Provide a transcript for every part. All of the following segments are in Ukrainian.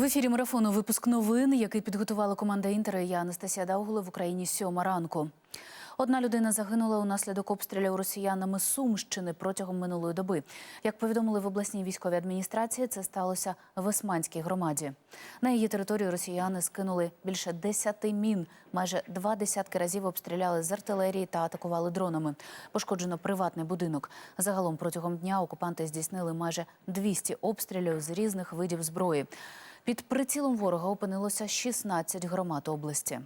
В ефірі марафону випуск новин, який підготувала команда Інтера. Я Анастасія Даугула в Україні сьома ранку. Одна людина загинула унаслідок обстрілів росіянами Сумщини протягом минулої доби. Як повідомили в обласній військовій адміністрації, це сталося в Османській громаді. На її територію росіяни скинули більше десяти мін. Майже два десятки разів обстріляли з артилерії та атакували дронами. Пошкоджено приватний будинок. Загалом протягом дня окупанти здійснили майже 200 обстрілів з різних видів зброї. Під прицілом ворога опинилося 16 громад області.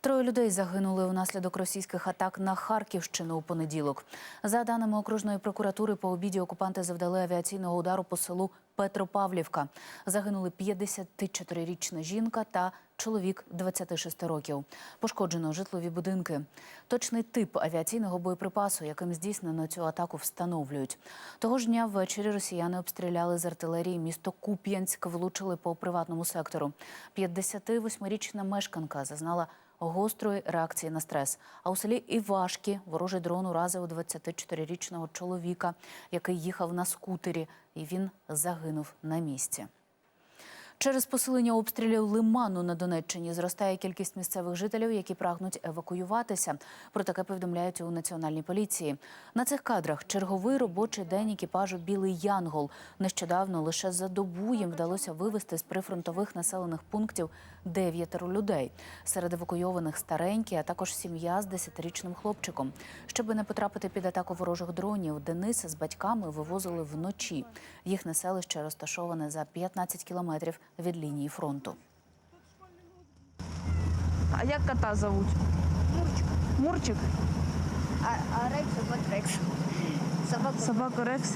Троє людей загинули внаслідок російських атак на Харківщину у понеділок. За даними окружної прокуратури, по обіді окупанти завдали авіаційного удару по селу Петропавлівка. Загинули 54-річна жінка та чоловік 26 років. Пошкоджено житлові будинки. Точний тип авіаційного боєприпасу, яким здійснено цю атаку, встановлюють. Того ж дня ввечері росіяни обстріляли з артилерії місто Куп'янськ, влучили по приватному сектору. 58-річна мешканка зазнала гострої реакції на стрес. А у селі Івашки ворожий дрон уразив 24-річного чоловіка, який їхав на скутері, і він загинув на місці. Через посилення обстрілів лиману на Донеччині зростає кількість місцевих жителів, які прагнуть евакуюватися. Про таке повідомляють у національній поліції. На цих кадрах черговий робочий день екіпажу Білий Янгол. Нещодавно лише за добу їм вдалося вивезти з прифронтових населених пунктів дев'ятеро людей. Серед евакуйованих старенькі, а також сім'я з десятирічним хлопчиком. Щоби не потрапити під атаку ворожих дронів, Дениса з батьками вивозили вночі. Їхнє селище розташоване за 15 кілометрів від лінії фронту. А як кота зовуть? Мурчик. Мурчик? А, а Рекс вот Рекс. Собака. Собака Рекс?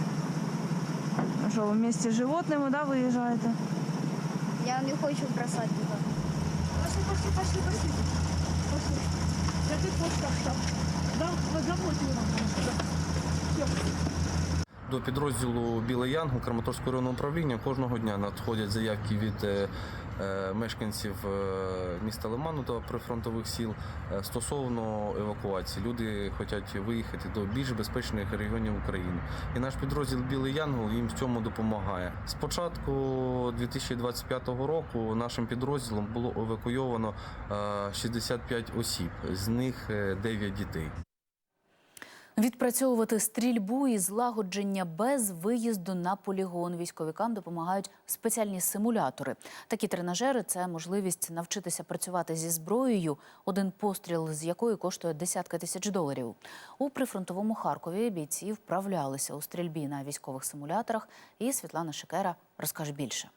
Ну що, ви вместе з животними, да, виїжджаєте? Я не хочу бросать туда. Пошли, пошли, пошли, пошли. Пошли. Я тут вот так там. Да, замоть его. До підрозділу Білий Янгол Краматорського районного управління кожного дня надходять заявки від е, е, мешканців е, міста Лиману та прифронтових сіл стосовно евакуації. Люди хочуть виїхати до більш безпечних регіонів України. І наш підрозділ Білий Янгол їм в цьому допомагає. З початку 2025 року нашим підрозділом було евакуйовано е, 65 осіб, з них е, 9 дітей. Відпрацьовувати стрільбу і злагодження без виїзду на полігон військовикам допомагають спеціальні симулятори. Такі тренажери це можливість навчитися працювати зі зброєю, один постріл з якої коштує десятка тисяч доларів. У прифронтовому Харкові бійці вправлялися у стрільбі на військових симуляторах. І Світлана Шикера розкаже більше.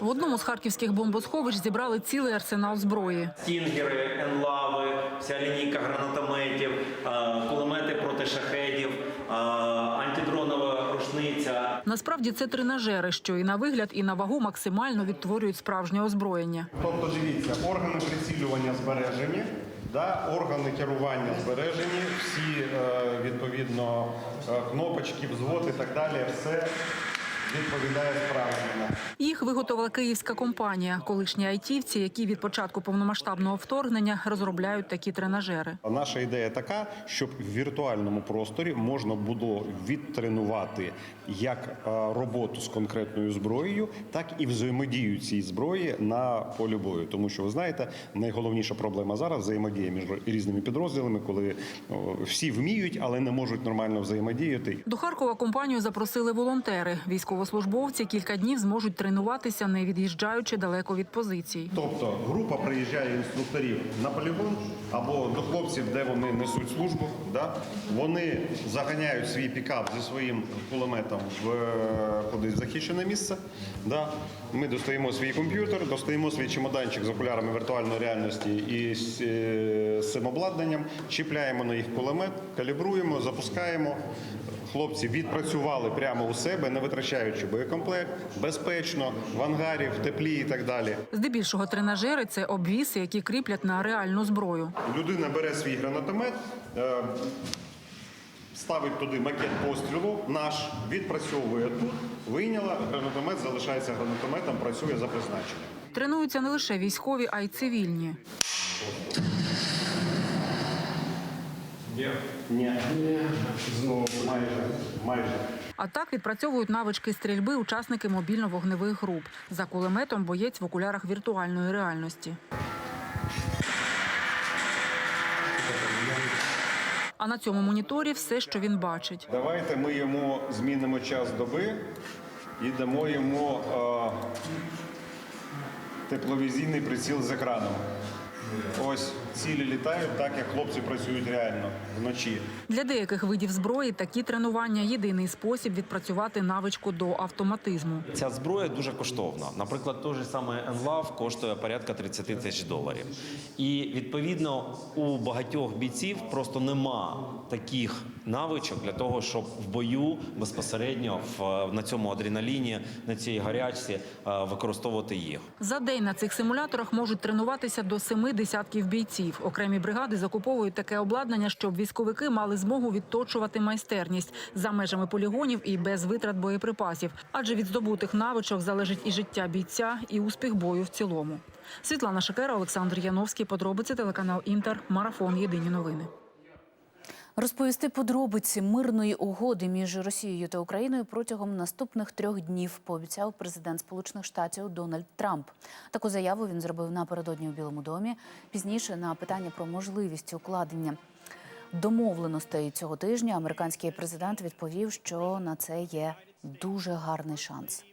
В одному з харківських бомбосховищ зібрали цілий арсенал зброї. стінгери, енлави, вся лінійка гранатометів, е, кулемети проти шахедів, е, антидронова рушниця. Насправді це тренажери, що і на вигляд, і на вагу максимально відтворюють справжнє озброєння. Тобто, дивіться, органи прицілювання збережені, да, органи керування збережені, всі е, відповідно кнопочки, взвод і так далі, все відповідає справжньому. Їх виготовила київська компанія, колишні айтівці, які від початку повномасштабного вторгнення розробляють такі тренажери. Наша ідея така, щоб в віртуальному просторі можна було відтренувати як е, роботу з конкретною зброєю, так і взаємодію цієї зброї на полі бою. Тому що ви знаєте, найголовніша проблема зараз взаємодія між різними підрозділами, коли всі вміють, але не можуть нормально взаємодіяти. До Харкова компанію запросили волонтери. Військовослужбовці кілька днів зможуть тренуватися, не від'їжджаючи далеко від позицій. Тобто група приїжджає інструкторів на полігон або до хлопців, де вони несуть службу. Да? Вони заганяють свій пікап зі своїм кулеметом в е, кудись захищене місце. Да? Ми достаємо свій комп'ютер, достаємо свій чемоданчик з окулярами віртуальної реальності і з, е, цим обладнанням, чіпляємо на їх кулемет, калібруємо, запускаємо. Хлопці відпрацювали прямо у себе, не витрачаючи боєкомплект, безпечно, в ангарі, в теплі і так далі. Здебільшого тренажери це обвіси, які кріплять на реальну зброю. Людина бере свій гранатомет, е, ставить туди макет пострілу, наш відпрацьовує тут, вийняла, гранатомет залишається гранатометом, працює за призначенням. Тренуються не лише військові, а й цивільні. Ні. Ні. Знову майже. Майже. А так відпрацьовують навички стрільби учасники мобільно-вогневих груп. За кулеметом боєць в окулярах віртуальної реальності. А на цьому моніторі все, що він бачить. Давайте ми йому змінимо час доби і дамо йому е, тепловізійний приціл з екраном. Ось цілі літають так, як хлопці працюють реально вночі. Для деяких видів зброї такі тренування єдиний спосіб відпрацювати навичку до автоматизму. Ця зброя дуже коштовна. Наприклад, той же самий Енлав коштує порядка 30 тисяч доларів. І відповідно у багатьох бійців просто нема таких навичок для того, щоб в бою безпосередньо в, на цьому адреналіні, на цій гарячці е, використовувати їх. За день на цих симуляторах можуть тренуватися до семи десятків бійців. Окремі бригади закуповують таке обладнання, щоб військовики мали змогу відточувати майстерність за межами полігонів і без витрат боєприпасів. Адже від здобутих навичок залежить і життя бійця, і успіх бою в цілому. Світлана Шакера, Олександр Яновський. Подробиці телеканал Інтер. Марафон. Єдині новини. Розповісти подробиці мирної угоди між Росією та Україною протягом наступних трьох днів пообіцяв президент Сполучених Штатів Дональд Трамп. Таку заяву він зробив напередодні у Білому домі. Пізніше на питання про можливість укладення домовленостей цього тижня американський президент відповів, що на це є дуже гарний шанс.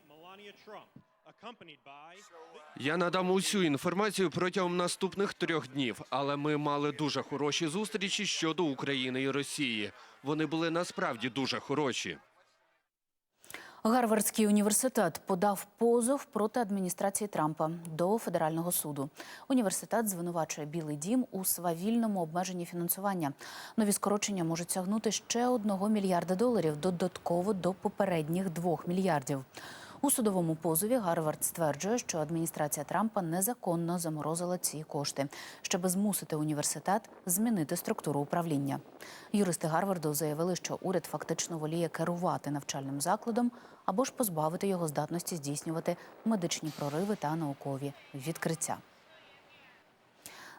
Я надам усю інформацію протягом наступних трьох днів, але ми мали дуже хороші зустрічі щодо України і Росії. Вони були насправді дуже хороші. Гарвардський університет подав позов проти адміністрації Трампа до федерального суду. Університет звинувачує Білий Дім у свавільному обмеженні фінансування. Нові скорочення можуть сягнути ще одного мільярда доларів додатково до попередніх двох мільярдів. У судовому позові Гарвард стверджує, що адміністрація Трампа незаконно заморозила ці кошти, щоб змусити університет змінити структуру управління. Юристи Гарварду заявили, що уряд фактично воліє керувати навчальним закладом або ж позбавити його здатності здійснювати медичні прориви та наукові відкриття.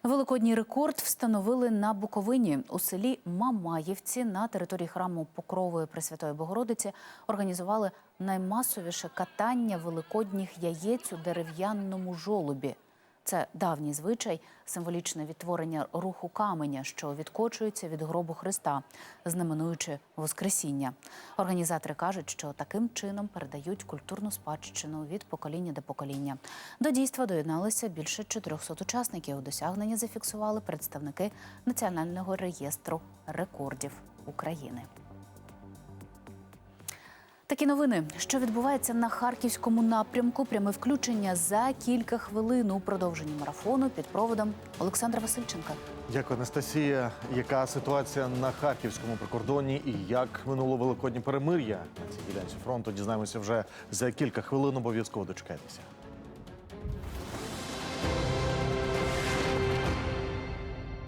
Великодній рекорд встановили на Буковині у селі Мамаївці на території храму Покрової Пресвятої Богородиці. Організували наймасовіше катання великодніх яєць у дерев'яному жолобі. Це давній звичай, символічне відтворення руху каменя, що відкочується від гробу Христа, знаменуючи Воскресіння. Організатори кажуть, що таким чином передають культурну спадщину від покоління до покоління. До дійства доєдналися більше 400 учасників. Досягнення зафіксували представники Національного реєстру рекордів України. Такі новини, що відбувається на харківському напрямку. Пряме включення за кілька хвилин у продовженні марафону під проводом Олександра Васильченка. Дякую, Анастасія. Яка ситуація на харківському прикордоні і як минуло великодні перемир'я на цій ділянці фронту? Дізнаємося вже за кілька хвилин. Обов'язково дочекайтеся.